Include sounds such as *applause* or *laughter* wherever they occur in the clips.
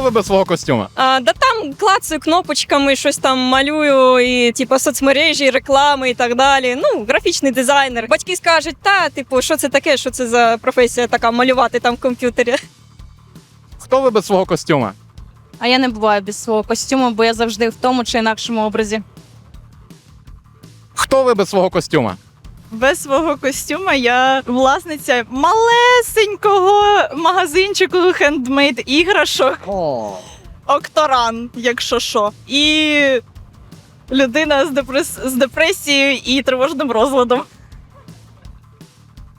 ви без свого костюма? А, да там клацаю кнопочками, щось там малюю, і типу соцмережі, реклами і так далі. Ну, графічний дизайнер. Батьки скажуть, та, типу, що це таке, що це за професія така малювати там в комп'ютері. Хто ви без свого костюма? А я не буваю без свого костюму, бо я завжди в тому чи інакшому образі. Хто ви без свого костюма? Без свого костюма я власниця малесенького магазинчику хендмейд іграшок. Окторан, якщо що. І людина з, депрес... з депресією і тривожним розладом.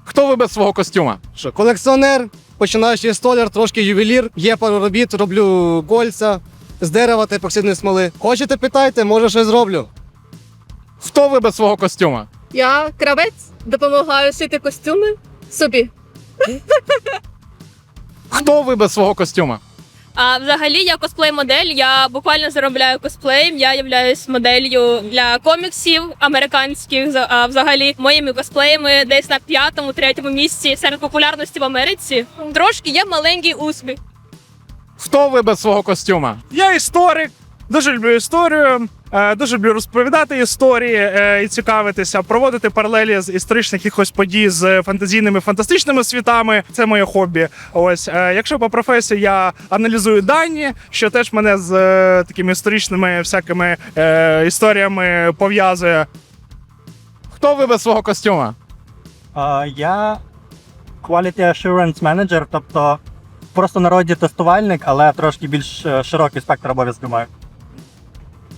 Хто ви без свого костюма? Що, колекціонер, починаючий столяр, трошки ювелір. Є пару робіт, роблю кольця з дерева та епоксидної смоли. Хочете, питайте, може щось зроблю. Хто ви без свого костюма? Я кравець, допомагаю шити костюми собі. Хто ви без свого костюма? А взагалі я косплей-модель. Я буквально заробляю косплеєм. Я являюсь моделлю для коміксів американських. А взагалі моїми косплеями десь на п'ятому, третьому місці серед популярності в Америці. Трошки є маленький успіх. Хто ви без свого костюма? Я історик, дуже люблю історію, дуже люблю розповідати історії е, і цікавитися, проводити паралелі з історичних якихось подій з фантазійними фантастичними світами. Це моє хобі. Ось е, якщо по професії я аналізую дані, що теж мене з е, такими історичними всякими е, історіями пов'язує. Хто ви без свого костюма? Я Quality Assurance Manager, тобто просто народі тестувальник, але трошки більш е, широкий спектр обов'язків маю.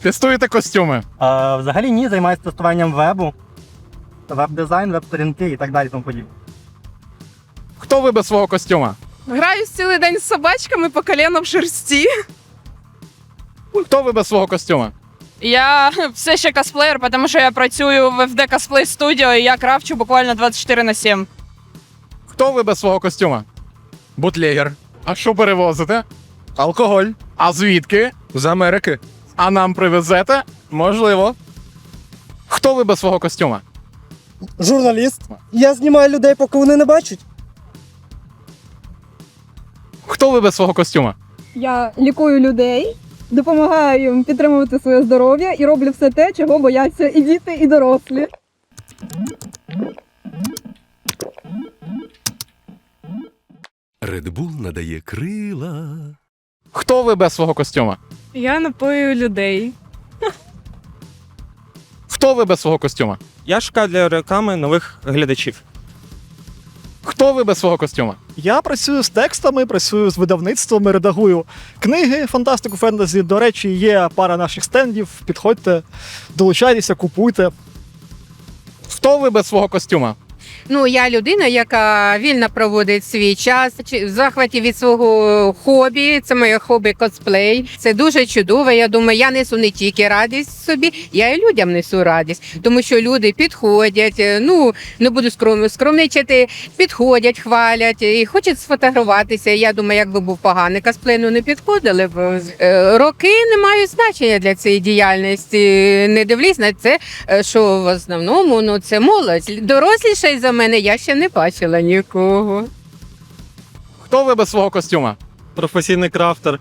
Тестуєте костюми? А, взагалі ні, займаюся тестуванням вебу, веб-дизайн, веб-сторінки і так далі. Тому подібне. Хто ви без свого костюма? Граюсь цілий день з собачками по коліно в шерсті. Хто ви без свого костюма? Я все ще косплеєр, тому що я працюю в FD Cosplay Studio і я крафчу буквально 24 на 7. Хто ви без свого костюма? Бутлегер. А що перевозите? Алкоголь. А звідки? З Америки. А нам привезете? Можливо. Хто ви без свого костюма? Журналіст. Я знімаю людей, поки вони не бачать. Хто ви без свого костюма? Я лікую людей, допомагаю їм підтримувати своє здоров'я і роблю все те, чого бояться і діти, і дорослі. Red Bull надає крила. Хто ви без свого костюма? Я напою людей. Хто ви без свого костюма? Я шукаю для реклами нових глядачів. Хто ви без свого костюма? Я працюю з текстами, працюю з видавництвами, редагую книги, фантастику, фентезі. До речі, є пара наших стендів. Підходьте, долучайтеся, купуйте. Хто ви без свого костюма? Ну, я людина, яка вільно проводить свій час в захваті від свого хобі. Це моє хобі косплей. Це дуже чудово. Я думаю, я несу не тільки радість собі, я і людям несу радість, тому що люди підходять. е, Ну не буду скром... скромничати, підходять, хвалять і хочуть сфотографуватися. Я думаю, якби був поганий косплей, ну не підходили б. Е, Роки не мають значення для цієї діяльності. Не дивлюсь на це, е, що в основному ну це молодь. Доросліший за мене я ще не бачила нікого. Хто ви без свого костюма? Професійний крафтер.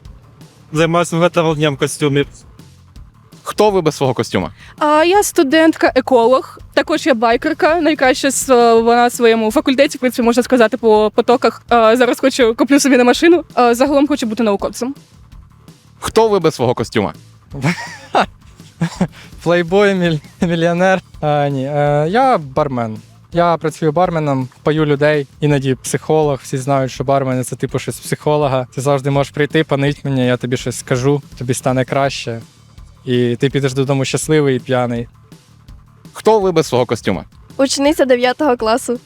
Займаюся виготовленням костюмів. Хто ви без свого костюма? А я студентка еколог. Також я байкерка. Найкраще вона в своєму факультеті, в принципі, можна сказати, по потоках. А, зараз хочу куплю собі на машину. А, загалом хочу бути науковцем. Хто ви без свого костюма? *laughs* Плейбой, мільйонер. А, ні. Е, я бармен. Я працюю барменом, пою людей, іноді психолог. Всі знають, що бармен це типу щось психолога. Ти завжди можеш прийти, панить мені, я тобі щось скажу, тобі стане краще. І ти підеш додому щасливий і п'яний. Хто ви без свого костюма? Учениця 9 класу.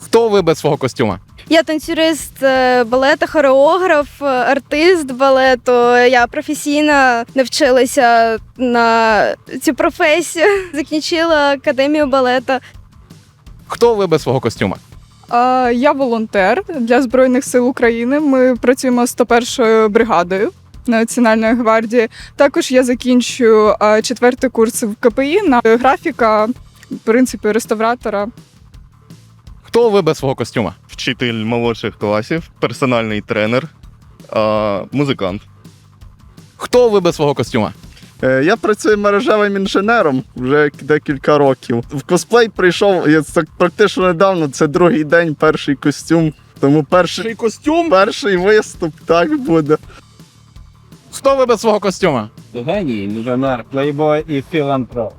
Хто ви без свого костюма? Я танцюрист е, балету, хореограф, е, артист балету. Я професійно навчилася на цю професію. *laughs* Закінчила академію балету. Хто ви без свого костюма? А, я волонтер для Збройних сил України. Ми працюємо з 101-ю бригадою Національної гвардії. Також я закінчую четвертий курс в КПІ на графіка, в принципі, реставратора. Хто ви без свого костюма? Вчитель молодших класів, персональний тренер, А, музикант. Хто ви без свого костюма? Е, Я працюю мережевим інженером вже декілька років. В косплей прийшов я так практично недавно. Це другий день, перший костюм. Тому перший костюм, перший виступ так буде. Хто вибив свого костюма? Геній, інженер, плейбой і філантроп.